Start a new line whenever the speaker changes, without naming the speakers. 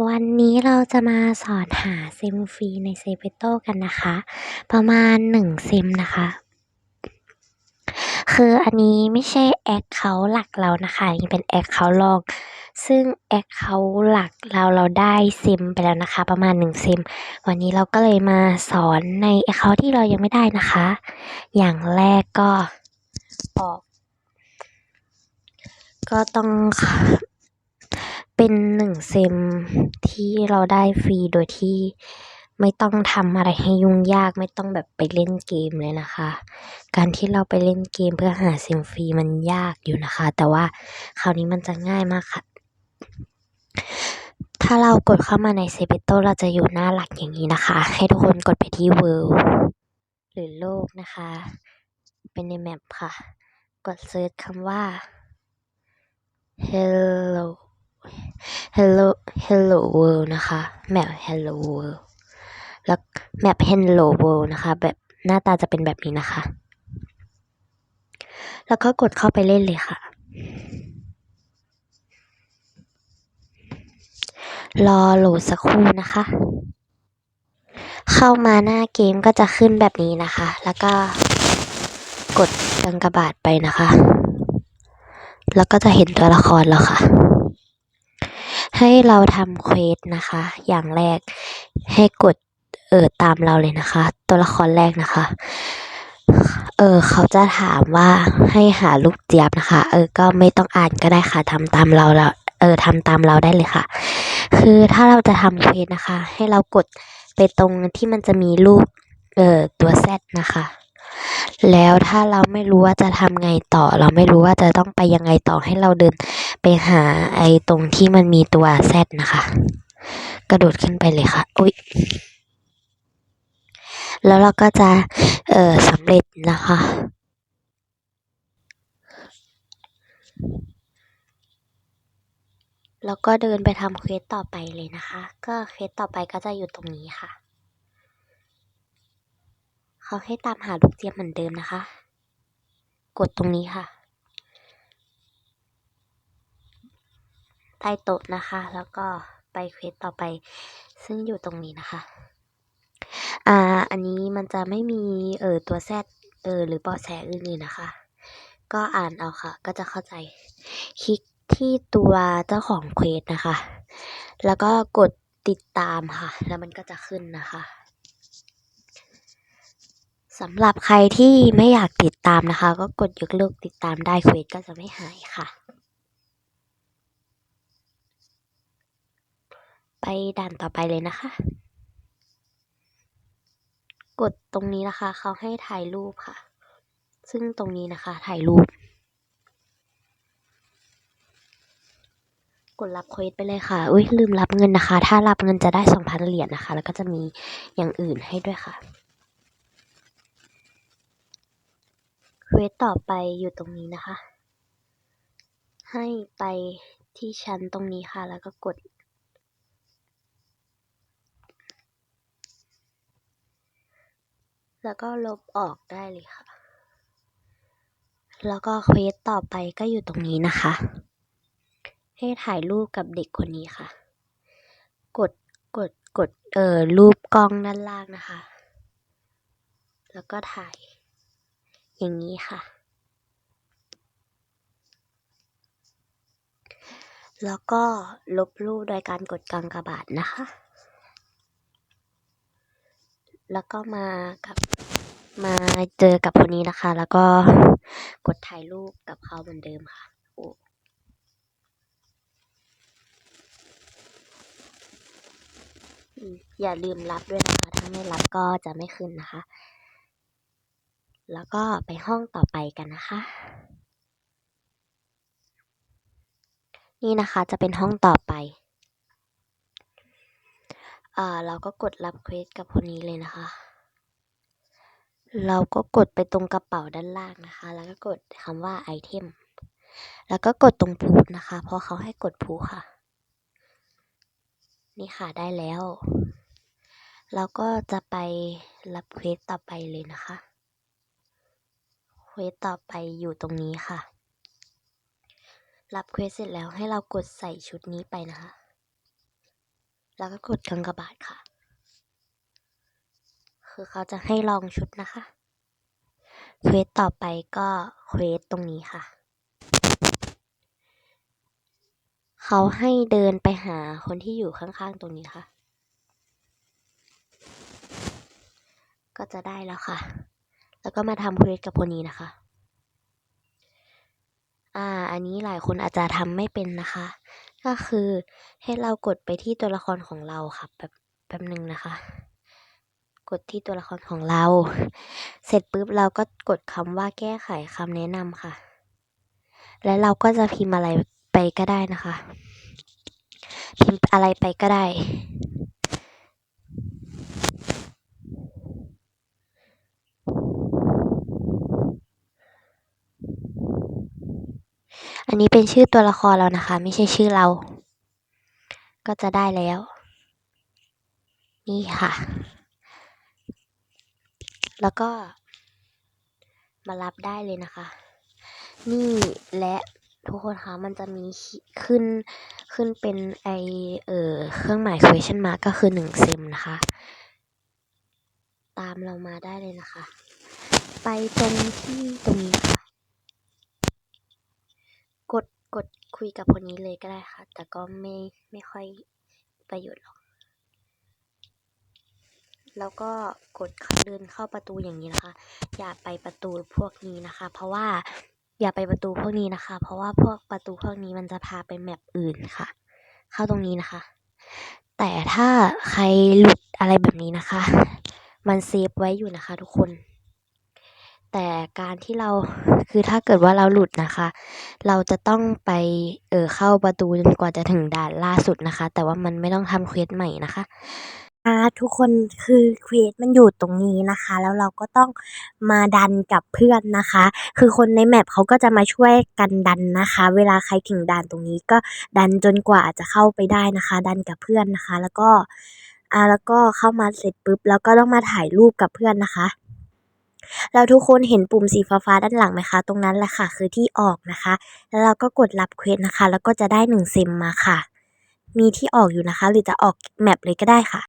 วันนี้เราจะมาสอนหาซิมฟรีใน s e p e t o กันนะคะ ประมาณ 1 ซิมนะคะ คืออันนี้ไม่ใช่แอคเคาท์หลักเรานะคะอันนี้เป็นแอคเคาท์รองซึ่งแอคเคาท์หลักเราเราได้ซิมไปแล้วนะคะ ประมาณ 1 ซิม วันนี้เราก็เลยมาสอนในแอคเคาท์ที่เรายังไม่ได้นะคะ อย่างแรกก็ออก ก็ต้อง เป็นหนึ่งเซมที่เราได้ฟรีโดยที่ไม่ต้องทำอะไรให้ยุ่งยากไม่ต้องแบบไปเล่นเกมเลยนะคะ การที่เราไปเล่นเกมเพื่อหาเซมฟรีมันยากอยู่นะคะ แต่ว่าคราวนี้มันจะง่ายมากค่ะ ถ้าเรากดเข้ามาในเซเปโตเราจะอยู่หน้าหลักอย่างนี้นะคะ ให้ทุกคนกดไปที่ World หรือโลกนะคะ เป็นในแมปค่ะ กดเซิร์ชคำว่า hello hello hello world นะคะแมป hello world แล้วแมป hello world นะคะแบบหน้าตาจะเป็นแบบนี้นะคะ แล้วก็กดเข้าไปเล่นเลยค่ะ รอโหลดสักครู่นะคะ เข้ามาหน้าเกมก็จะขึ้นแบบนี้นะคะ แล้วก็กดกังกบาทไปนะคะ แล้วก็จะเห็นตัวละครแล้วค่ะ ให้เราทำเควสนะคะ อย่างแรกให้กดเออตามเราเลยนะคะ ตัวละครแรกนะคะ เออเขาจะถามว่าให้หาลูกเจี๊ยบนะคะ เออก็ไม่ต้องอ่านก็ได้ค่ะทำตามเราแล้วเออทำตามเราได้เลยค่ะ คือถ้าเราจะทำเควสนะคะ ให้เรากดไปตรงที่มันจะมีรูปเออตัว Z นะคะแล้วถ้าเราไม่รู้ว่าจะทำไงต่อ เราไม่รู้ว่าจะต้องไปยังไงต่อให้เราเดิน ไปหาไอ้ตรงที่มันมีตัว Z นะคะ กระโดดขึ้นไปเลยค่ะอุ๊ยแล้วเราก็จะเอ่อสำเร็จนะคะ แล้วก็เดินไปทำเควสต่อไปเลยนะคะ ก็เควสต่อไปก็จะอยู่ตรงนี้ค่ะ เขาให้ตามหาลูกเจี๊ยบเหมือนเดิมนะคะ กดตรงนี้ค่ะ ใต้โต๊ะนะคะ แล้วก็ไปเควสต่อไป ซึ่งอยู่ตรงนี้นะคะ อ่า อันนี้มันจะไม่มีเออตัวแซดเออหรือเบาะแสอื่นๆนะคะ ก็อ่านเอาค่ะ ก็จะเข้าใจ คลิกที่ตัวเจ้าของเควสนะคะ แล้วก็กดติดตามค่ะ แล้วมันก็จะขึ้นนะคะสำหรับใครที่ไม่อยากติดตามนะคะ ก็กดยกเลิกติดตามได้เควสก็จะไม่หายค่ะ ไปด่านต่อไปเลยนะคะ กดตรงนี้นะคะ เขาให้ถ่ายรูปค่ะ ซึ่งตรงนี้นะคะ ถ่ายรูป กดรับเควสไปเลยค่ะ อุ้ยลืมรับเงินนะคะ ถ้ารับเงินจะได้สองพันเหรียญนะคะ แล้วก็จะมีอย่างอื่นให้ด้วยค่ะเควสต่อไปอยู่ตรงนี้นะคะ ให้ไปที่ชั้นตรงนี้ค่ะ แล้วก็กด แล้วก็ลบออกได้เลยค่ะ แล้วก็เควสต่อไปก็อยู่ตรงนี้นะคะ ให้ถ่ายรูปกับเด็กคนนี้ค่ะ กดกดกดเอ่อรูปกล้องด้านล่างนะคะ แล้วก็ถ่าย อย่างนี้ค่ะ แล้วก็ลบรูปโดยการกดกลางกระบาทนะคะ แล้วก็มากับมาเจอกับคนนี้นะคะ แล้วก็กดถ่ายรูปกับเขาเหมือนเดิมค่ะโอ้อืมอย่าลืมรับด้วยนะคะ ถ้าไม่รับก็จะไม่ขึ้นนะคะ แล้วก็ไปห้องต่อไปกันนะคะ นี่นะคะจะเป็นห้องต่อไป อ่า เราก็กดรับเควสกับคนนี้เลยนะคะ เราก็กดไปตรงกระเป๋าด้านล่างนะคะ แล้วก็กดคำว่าไอเทม แล้วก็กดตรงพูดนะคะ เพราะเขาให้กดพูค่ะ นี่ค่ะได้แล้ว เราก็จะไปรับเควสต่อไปเลยนะคะเควสต่อไปอยู่ตรงนี้ค่ะ รับเควสเสร็จแล้วให้เรากดใส่ชุดนี้ไปนะคะ แล้วก็กดกากบาทค่ะ คือเขาจะให้ลองชุดนะคะเควสต่อไปก็เควสตรงนี้ค่ะ เขาให้เดินไปหาคนที่อยู่ข้างๆตรงนี้ค่ะ ก็จะได้แล้วค่ะ แล้วก็มาทำเควสกับคนนี้นะคะอ่า อันนี้หลายคนอาจจะทำไม่เป็นนะคะ ก็คือให้เรากดไปที่ตัวละครของเราค่ะแบบแป๊บหนึ่งนะคะ กดที่ตัวละครของเรา เสร็จปุ๊บเราก็กดคำว่าแก้ไขคำแนะนำค่ะ และเราก็จะพิมพ์อะไรไปก็ได้นะคะ พิมพ์อะไรไปก็ได้ อันนี้เป็นชื่อตัวละครเรานะคะ ไม่ใช่ชื่อเรา ก็จะได้แล้ว นี่ค่ะ แล้วก็ มารับได้เลยนะคะ นี่และทุกคนคะมันจะมีขึ้นขึ้นเป็นไอเออเครื่องหมาย question mark ก็คือหนึ่งเซมนะคะ ตามเรามาได้เลยนะคะ ไปตรงที่ตรงนี้ค่ะ กดกด คุยกับคนนี้เลยก็ได้ค่ะ แต่ก็ไม่ไม่ค่อยประโยชน์หรอก แล้วก็กดเดินเข้าประตูอย่างนี้นะคะ อย่าไปประตูพวกนี้นะคะ เพราะว่าอย่าไปประตูพวกนี้นะคะ เพราะว่าพวกประตูพวกนี้มันจะพาไปแมปอื่นค่ะ เข้าตรงนี้นะคะ แต่ถ้าใครหลุดอะไรแบบนี้นะคะ มันเซฟไว้อยู่นะคะทุกคน แต่การที่เราคือถ้าเกิดว่าเราหลุดนะคะ เราจะต้องไปเออเข้าประตูจนกว่าจะถึงด่านล่าสุดนะคะ แต่ว่ามันไม่ต้องทำเควสใหม่นะคะ
อ่าทุกคนคือเควสมันอยู่ตรงนี้นะคะ แล้วเราก็ต้องมาดันกับเพื่อนนะคะ คือคนในแมปเขาก็จะมาช่วยกันดันนะคะ เวลาใครถึงด่านตรงนี้ก็ดันจนกว่าจะเข้าไปได้นะคะ ดันกับเพื่อนนะคะ แล้วก็อ่าแล้วก็เข้ามาเสร็จปุ๊บแล้วก็ต้องมาถ่ายรูปกับเพื่อนนะคะ แล้วทุกคนเห็นปุ่มสีฟ้าๆด้านหลังไหมคะ ตรงนั้นแหละค่ะ คือที่ออกนะคะ แล้วเราก็กดรับเควสนะคะ แล้วก็จะได้หนึ่งซิมมาค่ะ มีที่ออกอยู่นะคะ หรือจะออกแมปเลยก็ได้ค่ะ